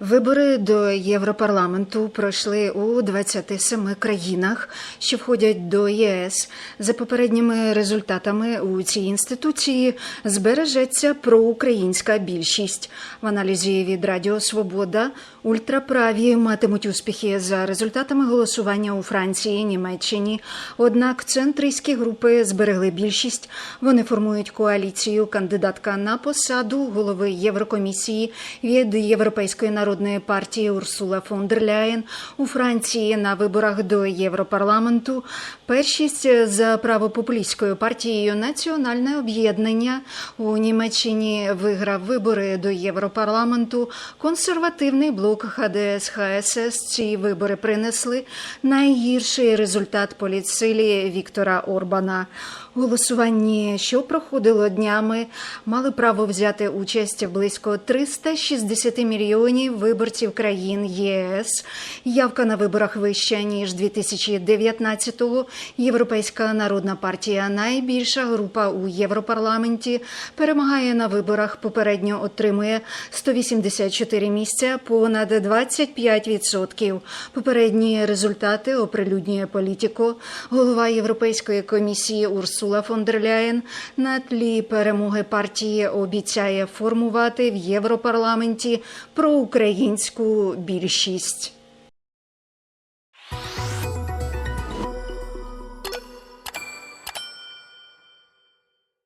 Вибори до Європарламенту пройшли у 27 країнах, що входять до ЄС. За попередніми результатами у цій інституції збережеться проукраїнська більшість. В аналізі від Радіо Свобода ультраправі матимуть успіхи за результатами голосування у Франції, Німеччині. Однак центристські групи зберегли більшість. Вони формують коаліцію. Кандидатка на посаду голови Єврокомісії від Європейської народної партії Урсула фон дер Ляєн у Франції на виборах до Європарламенту. Першість за правопопулістською партією Національне об'єднання у Німеччині виграв вибори до Європарламенту. Консервативний блок ХДС ХСС ці вибори принесли найгірший результат політсилі Віктора Орбана. У голосуванні, що проходило днями, мали право взяти участь близько 360 мільйонів виборців країн ЄС. Явка на виборах вища ніж 2019-го. Європейська народна партія, найбільша група у Європарламенті, перемагає на виборах. Попередньо отримує 184 місця, понад 25%. Попередні результати оприлюднює політико. Голова Європейської комісії Урсула фон дер Ляєн на тлі перемоги партії обіцяє формувати в Європарламенті проукраїнську більшість.